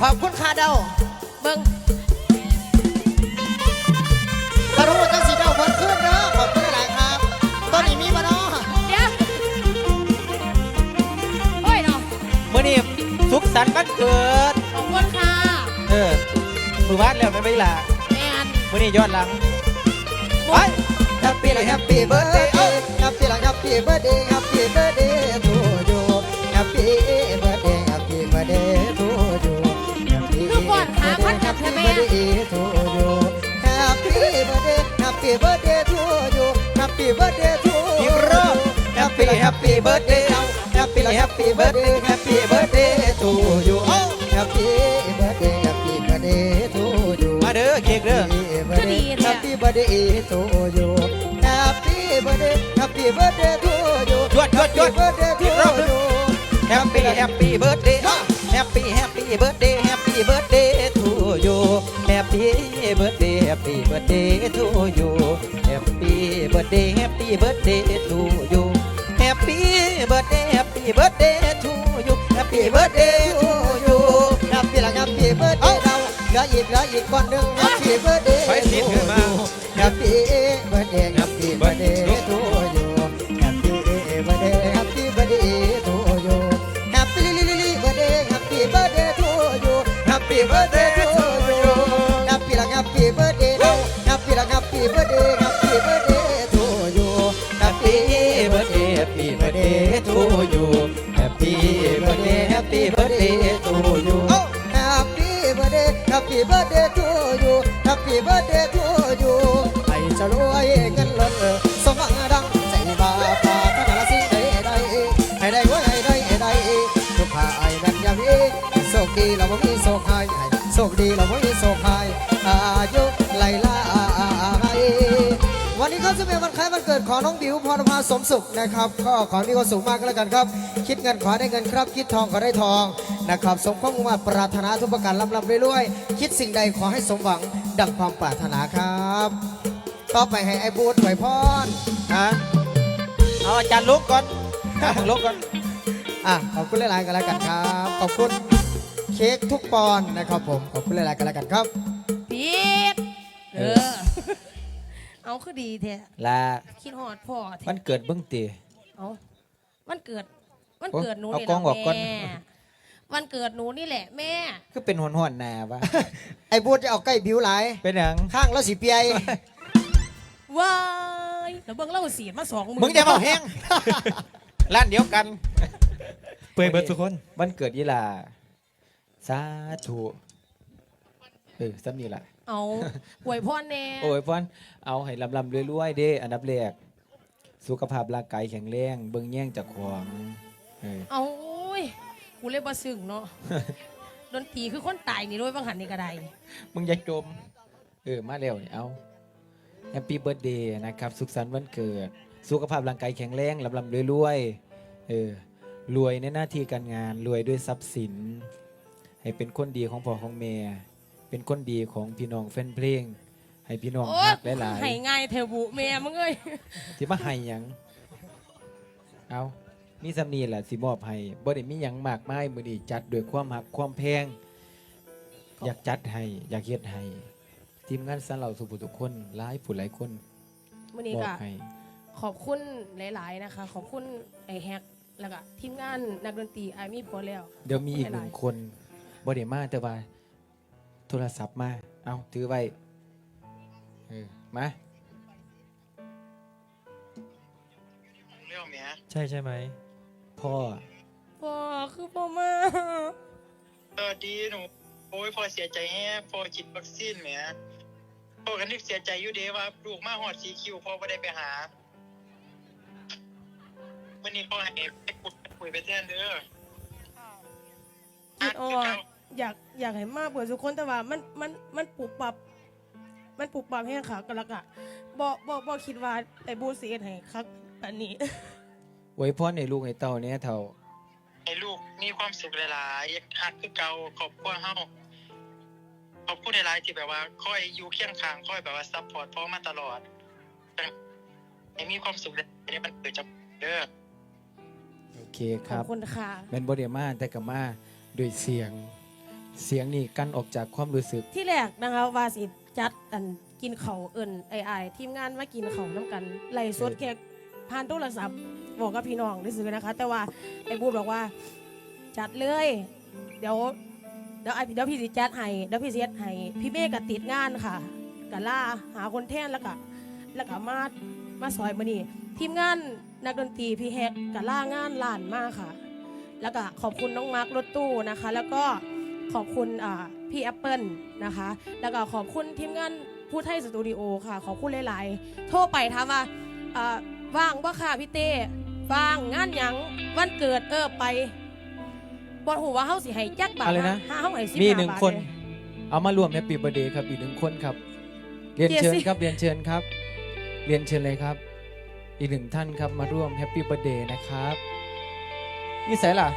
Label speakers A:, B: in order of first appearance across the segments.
A: ขอบคุณค่าเดา
B: เบิ่ง
A: กระรู้จังสีเดาเพิ่นขึ้นเด้อขอบคุณหลายๆครับ ตอนนี้มีบ่เนาะ
B: เดี๋ยวโอ้ยเนาะ
C: มื่อนี้สุขสันต์วันเกิด
B: ขอบคุณค่ะ
C: เออมือบ้านแล้วไม่ไปล่ะ
B: แมน
C: มื่อนี้ย้อนหลังไป
A: แฮปปี้แฮปปี้เบิร์ดเดย์แฮปปี้แฮ ปปี้เบิร์ดเดย์ทูยูแฮปปี้เบิร์ดเดย์ทูอีกรอบแฮปปี้แฮปปี้เบิร์ดเดย์แฮปปี้
B: แฮปปี้เบิร์ดเดย์แฮปปี้
A: เบิร์ดเดย์ทูยูแฮปปี้เบิร์ดเดย์แฮปปี้เบิร์ดเดย์ทูยูมาเด้อเค้กเด้อ Happy birthday to you Happy birthday Happy birthday to you จวดจวดจวด Happy birthday
C: อีกรอบห to นึ่ง you แฮปปี้แฮ ปี้เบิร์ดเดย์
A: แฮปปี้
C: เบิร์ดเดย์ทูยู
A: แฮปปี้เบิร์ดเดย์แฮปปี้เบิร์ดเดย์ทูยูแฮปปี้เบิร์ดเดย์แฮปปี้เบิร์ดเดย์ทูยู
C: แฮปปี้เบิร์ดเดย์
A: ทูยูแฮปปี้ละแฮ
C: ปปี้เบิร์ดเด
A: ย์เรา
C: เหลืออีกเห
A: ลื
C: ออี
A: ก
C: ก้อนหนึ่งแฮปปี้เบิร์ดเดย์ทูยูแฮปปี้เบิร์ดเดย์แฮปปี้เบิร์ดเดย์ทูยูแฮปปี้เบิร์ดเดย์แฮปปี้เบิร์ดเดย์ทูยูแฮปปี้ลิลิลิเบิร์ดเดย์แฮปปี้เบิร์ดเดย์ทูยูแฮปปี้เบิร์ดเดย์ ปี้บอร์เดย์แฮปปี้เบอรเดย์ทูยู
A: แฮปปี้บอร์เดย์แฮปปี้บอร์เดย์ทูยูแฮ
C: ป
A: ปี้บอร์เดย์แฮปปี้บอร์เดย์ทูยูแฮปปี้บอร์เดย์แฮ
C: ปปี้บอร์เดย์ทูยูแฮ
A: ปปี้บอร์เดย์ทูยูให้จะรวยเงินลสมหวังดังใจบาปาพนาสิได้ได้ให้ได้ไว้ให้ได้ได้ทุกข์หายนั้นอย่ามีโชคดีเราไม่มีห้โชคดีเราไม่ ของน้องบิวพรพาสมสุขนะครับ ก็ขอมีความสุขมากก็แล้วกันครับ คิดเงินขอได้เงินครับ คิดทองขอได้ทองนะครับ สมความมุ่งมาตรปรารถนาทุกประการลำลำเรื่อยๆคิดสิ่งใดขอให้สมหวังดังความปรารถนาครับ ต่อไปให้ไอ้บูธไหวพร
C: ฮะเอาอาจารย์ลุกก่อนลุกก่อน
A: อะขอบคุณหลายๆกันแล้วกันครับ ขอบคุณเค้กทุกปอนนะครับผมขอบคุณหลายๆกันแล้วกันครับ
B: พีดเออ เอาคือดีแท้
C: ลา
B: คิดฮอดพ่อแท้
C: มันเกิดเบิ้งตี
B: เอาวันเกิดวัน
C: โอ้
B: เกิดหนู
C: เอา
B: นี่
C: กล้องออกก่อน
B: แม่วันเกิดหนูนี่แหละแม่
C: คือเป็นหวนหวนๆหนาวะ
A: ไอ้บูธจะเอาใกล้บิวหลาย
C: เป็นหยัง
A: ข้างแล้วสีเปีย
B: ว้ายแล้วเบิ่งเล่าสีดมาสอง
C: มึงจะมาแห้ง ร้านเดียวกัน
D: เปื่อยเบิดทุกคน
C: วันเกิดยี่ลาสาธุเออซ้ำนี่ล่ะ
B: เอาหวยพ่อแน่
C: โอ้ยพอนเอาให้ลำลำๆรวยๆเด้ อันดับแรกสุขภาพร่างกายแข็งแรงเบิ่งแย่งจากของเออ
B: เอาโอ้ยกูเลยบ่ซึ้งเนาะดนตรีคือคนตายนี่ด้วยบางหันนี่ก็ได้
C: มึงอย่าจม เออ มาเร็วนี่เอาแฮปปี้เบิร์ดเดย์นะครับ สุขสันต์วันเกิด สุขภาพร่างกายแข็งแรงลำลำๆรวยๆเออรวยในหน้าที่การงานรวยด้วยทรัพย์สิน ให้เป็นคนดีของพ่อของแม่ เป็นคนดีของพี่น้องแฟนเพลง ให้พี่น้อง
B: โอ้
C: ฮั
B: ย
C: กหลาย
B: ให้ง่ายเทบุแม่มึงเอ้ย
C: ๆที่มาให้หยังเอามีสำนีแหละสิมอบให้บ่ได้มีหยังมากมายมื้อนี้จัดด้วยความหักความแพง อยากจัดให้อยากเฮ็ดให้ทีมงานสันเหล่าสุภุทุกคนหลายผู้หลายคน
B: มื้อนี้
C: บอ
B: ก็
C: กให้
B: ขอบคุณหลายๆนะคะ ขอบคุณไอ้แฮกแล้วก็ทีมงานนักดนตรีไอมีพอแล้ว
C: เดี๋ยวมีอีกหนึ่ง
B: หลายๆ
C: คนบ่ได้มาแต่ว่า โทรศัพท์มา เอาถือไว้เออมา
E: เรื่องเนี้ย
D: ใช่ใช่ไหม
C: พ่อ
B: พ่อคือพ่อมา
E: เออดีหนูโอ้ยพอเสียใจแฮะพอฉีดวัคซีนแหมพอกันนึกเสียใจอยู่เด้ว่าลูกมาหอดสีคิวพอไม่ได้ไปหาวันนี้พ่อให้ไปคุยคุยไปแทนเด้อ
B: คิดออก อยากอยากให้มากเปิดทุกคนแต่ว่ามันมันมันปรับปรับ มันปรับปรับแห้งขาก็แล้วก็บ่บ่บ่คิดว่าไอ้บูสีให้คักอันนี้
C: ไว้พ่อในลูกในเต้าเนี้ยเท่า
E: ให้ลูกมีความสุขหลายๆอยากหักคือเก่าขอบคุณเฮาขอบคุณหลายๆที่แบบว่าคอยอยู่เคียงข้างคอยแบบว่าซัพพอร์ตพ่อมาตลอดให้มีความสุขในมันเกิดจากเด้อ
C: โอเคค
B: ขอ
C: รั
B: บบคุณค่ะ
C: แมนบ่ได้มาแต่ก็มาด้วยเสียง เสียงนี่กันออกจากความรู้สึก
B: ที่แรกนะคะว่าสิจัดอันกินเขาวเอิญไอ้ไอายทีมงานมากินเขาวน้ำกันไล่สดแค่ผ่านโทรศัพท์บอกกับพี่น้องได้ซื้อนะคะ แต่ว่าไอ้บูดบอกว่าจัดเลย เดี๋ยวเดี๋ยวไอเดี๋ยวพี่สิจัดให้เดี๋ยวพี่สิเฮ็ดให้พี่เมฆก็ติดงานค่ะก็ล่าหาคนแทนแล้วก็แล้วก็มามาซอยมานี่ทีมงานนักดนตรีพี่แฮกก็ล่างานล้านมากค่ะ แล้วก็ขอบคุณน้องมาร์ครถตู้นะคะ แล้วก็ ขอบคุณอ่าพี่แอปเปิลนะคะ แล้วก็ขอบคุณทีมงานพูดให้สตูดิโอค่ะ ขอบคุณหลาย ๆ โทรไปถามว่าอ่าว่างบ่ค่ะพี่เต้ว่างงานหยังวันเกิดเออไปบอดหูว่าเฮาสิให้จักบาท
C: อะไรนะ
B: ห้าเฮาให้สิบ
C: มี
B: ห้า
C: หนึ่ง
B: บาท
C: คน
B: เลย
C: เอามารวมแฮปปี้เบ t ร์ a เดย์ครับอีกหนึ่งคนครับ เรียน
B: เจส
C: เชิญ
B: ซี่
C: ครับเรียนเชิญครับ เรียนเชิญเลยครับ อีกหนึ่งท่านครับมาร่วมแฮปปี้เบ t ร์ a เดย์นะครับนี่ใส่ล่ะ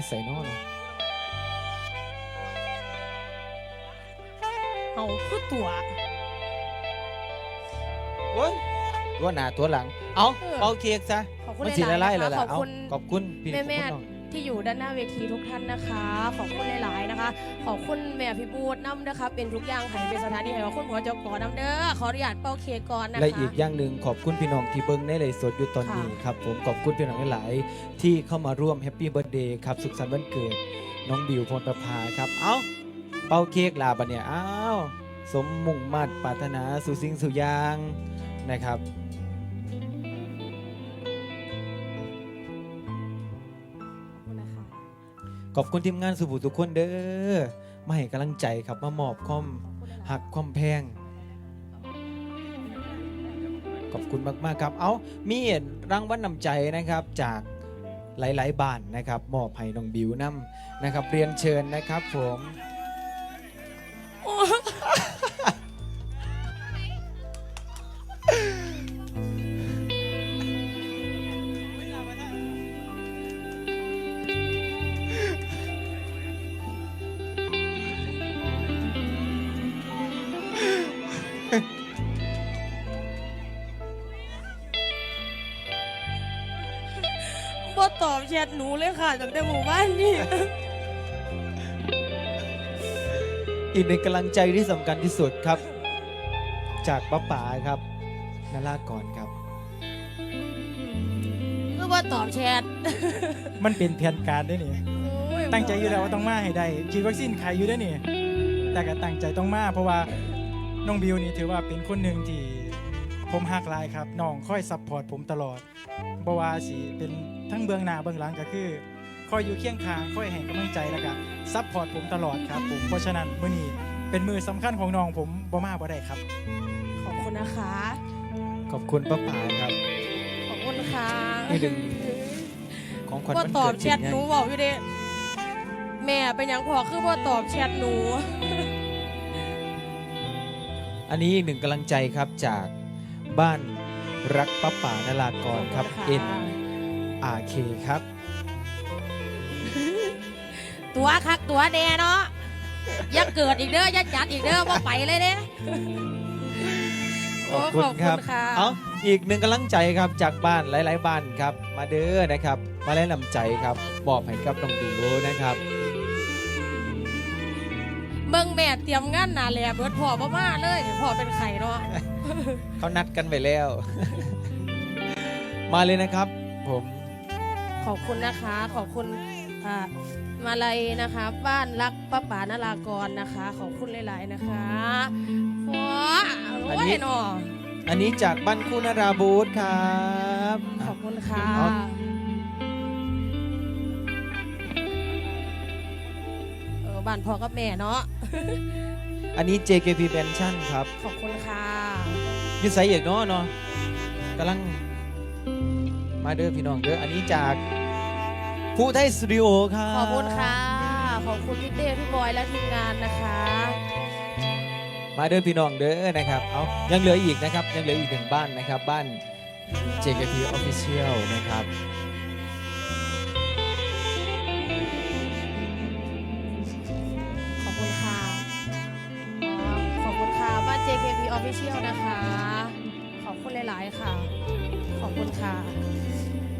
C: นี่ใส่นอเนาะ
B: เอาคือตัว
C: โอ้ยตัวหน้าตัวหลัง เอา
B: เออ
C: เป่าเค้กซะ
B: ขอบคุณ
C: มันสีละ
B: หลา
C: ลาย
B: ยๆ
C: เลย
B: นะคะ
C: ล่ะ
B: ขอบ
C: เอา
B: คุณ
C: ขอบคุณพี่
B: แม่
C: ขอบ
B: แม่
C: คุณน้อง
B: ที่อยู่ด้านหน้าเวทีทุกท่านนะคะ ขอบคุณหลายๆนะคะ ขอบคุณแม่พี่บูดน้ำนะคะ เป็นทุกอย่างให้เป็นสถานีให้ขอบคุณหัวเจ้าก่อน้ำเด้อขออนุญาตเป่าเค้กก่อนนะคะ
C: และอีกอย่างหนึ่งขอบคุณพี่น้องที่เบิ้งในไลฟ์สดอยู่ตอนนี้
B: ค่ะ
C: ครับผมขอบคุณพี่น้องหลายๆที่เข้ามาร่วมแฮปปี้เบิร์ดเดย์ครับสุขสันต์วันเกิดน้องบิวพรประภาครับเอ้าเป่าเค้กลาบันเนี่ยอ้าวสมมุ่งมั่นปรารถนาสู่สิ่งสู่อย่างนะครับ
B: ขอบ
C: ขอบคุณทีมงานสุภูทุกคนเด้อมาให้กำลังใจครับมามอบความหักความแพง ขอบคุณมาก ๆ ครับ เอามีรางวัลนนำใจนะครับจากหลาย ๆ บ้านนะครับมอบให้น้องบิวนำนะครับ เรียนเชิญนะครับผม
B: ชทหนูเลยค่ะตั้งแต่หมู่บ้านนี่
C: อีกหนึ่งกำลังใจที่สำคัญที่สุดครับ จากป้าป๋าครับนาลากรครับ
B: คือบ่ตอบแชท
D: มันเป็นแผนการได้นี่
B: โอ้ย
D: ตั้งใจอยู่แล้วว่าต้องมาให้ได้ฉีดวัคซีนใครอยู่ได้นี่ แต่ก็ตั้งใจต้องมาเพราะว่าน้องบิวนี่ถือว่าเป็นคนหนึ่งที่ ผมหักหลายครับน้องคอยซัพพอร์ตผมตลอดบ่ว่าสิเป็นทั้งเบื้องหน้าเบื้องหลังก็คือคอยอยู่เคียงข้างคอยให้กำลังใจแล้วก็ซัพพอร์ตผมตลอดครับผมเพราะฉะนั้นมื้อนี้เป็นมือสำคัญของน้องผมบ่มาบ่ได้ครับ
B: ขอบคุณนะคะ
C: ขอบคุณป้าป๋าครับ
B: ขอบคุณค่ะ
C: นี่หนึ่งของขวัญ
B: บ่
C: วัน
B: ตอ
C: เกิ
B: บ
C: ด
B: แชทหนูบอกอยู่เด้แม่เป็นหยังพอคือบ่ตอบแชทหนู
C: อันนี้อีกหนึ่งกำลังใจครับจาก บ้านรักป้าป๋านารากรครับ
B: ขอ
C: N
B: ณะ
C: R K ครับ
B: ตัวคักตัวแดเนาะอย่าเกิดอีกเด้ออย่าจัดอีกเด้อว่าไปเลยเด้
C: ขอบคุณครับ
B: ค่ะ
C: เอาอีกหนึ่งกำลังใจครับจากบ้านหลาย ๆ บ้านครับ มาเด้อนะครับ มาแนะนำใจครับมอบให้กับน้องบิวนะครับ
B: เบิ่งแม่เตรียมงานหนาแลเบิดพ่อบ่มาเลยพ่อเป็นไข่เนาะ
C: เขานัดกันไปแล้ว มาเลยนะครับ ผม
B: ขอบคุณนะคะ ขอบคุณอ่ามาลัยนะคะ บ้านรักป้าป๋านารากรนะคะ ขอบคุณหลายๆนะคะว้าโอ้ยเนาะ
C: อันนี้จากบ้านคู่นาราบูธครับ
B: ขอบคุณค่ะ บ้านพ่อกับแม่เนาะ
C: อันนี้ JKP Pension ครับ
B: ขอบคุณค่ะ
C: อยุสัยเอกเนาะเนาะกำลังมาเด้อพี่น้องเด้ออันนี้จากผู้ไทยสตูดิโอครับ
B: ขอบคุณค่ะ ขอบคุณพี่เต้พี่บอยและทีมงานนะคะ
C: มาเด้อพี่น้องเด้อนะครับเอายังเหลืออีกนะครับยังเหลืออีกหนึ่งบ้านนะครับบ้าน JKP Official นะครับ
B: บ้าน JKP Official นะคะ ขอบคุณหลาย ๆ ค่ะ ขอบคุณค่ะ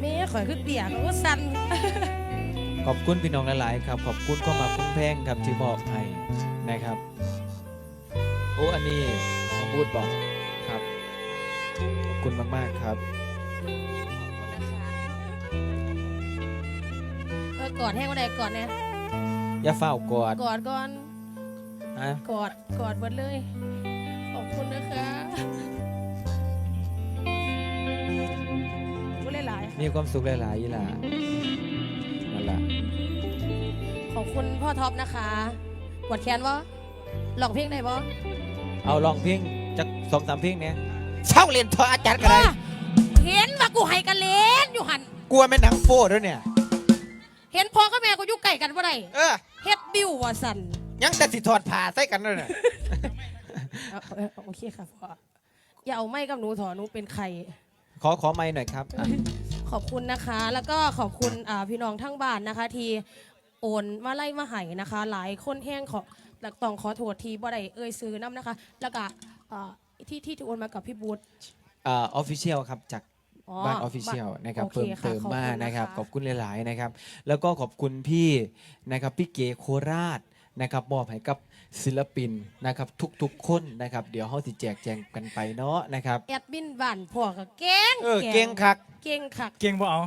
B: แข่อยขึ้นเปียกก็สั่น
C: ขอบคุณพี่น้องหลาย ๆ ครับ ขอบคุณก็มาคุ้มแพงครับที่มอบให้นะครับ โอ้อันนี้ของบูดบอกครับ ขอบคุณมาก ๆ ครับ
B: เออกอดแห้งก็ได้กอดเนี่ย
C: อย่าเฝ้ากอด
B: กอดก่อน
C: นะ
B: กอด กอดหมดเลยขอบ คุณนะคะขอบคุณหลายๆค่ะ
C: มีความสุขหลายๆยี่หล่ะนั่นแหละ
B: ขอบคุณพ่อท็อปนะคะกดแขนวะหลองเพลงได้ปะ
C: เอาลองเพลงจากสองสามเพลงเนี่ยเช่าเรียนทออาจารย์กันเลย
B: เห็นว่ากูให้กันเล่นอยู่หัน
C: กลัวแม่หนังโป้ด้วยเนี่ย
B: เห็นพ่อกับแม่กูอยู่ใกล้กันบ่ได้
C: เออ
B: เฮ็ดบิวว่าสัน
C: ยังแต่สิถอดผ้าใส่กันเลยเนี่ย
B: เอาเอาเอาโอเคค่ะพ่ออย่าเอาไม้กับหนูถอหนูเป็นใคร
C: ขอขอไม้หน่อยครับอะ
B: ขอบคุณนะคะ แล้วก็ขอบคุณอ่าพี่น้องทั้งบ้านนะคะที่โอนมาไล่มาให้นะคะ หลายคนแห้งขอหลักต้องขอโทษทีบ่ได้เอ่ยซื้อน้ำนะคะ แล้วก็อ่าที่ที่โอนมากับพี่บูธ
C: อ่าออฟฟิเชียลครับจาก
B: อ๋อ
C: บ้านออฟฟิเชียลนะครับ
B: โอเค
C: เพิ่ม
B: ค่ะ
C: เติม
B: ขอบคุณ
C: มากนะครับ
B: นะคะ
C: ขอบคุณหลาย ๆ นะครับ แล้วก็ขอบคุณพี่นะครับพี่เก๋โคราช นะครับมอบให้กับศิลปินนะครับทุกๆคนนะครับ เดี๋ยวเขาสิแจกแจงกันไปเนาะนะครับ
B: แอดมินบ้านพ่อก็เก่ง
C: เออเก่งคัก
B: เก่งคัก
D: เก่งบ่เอา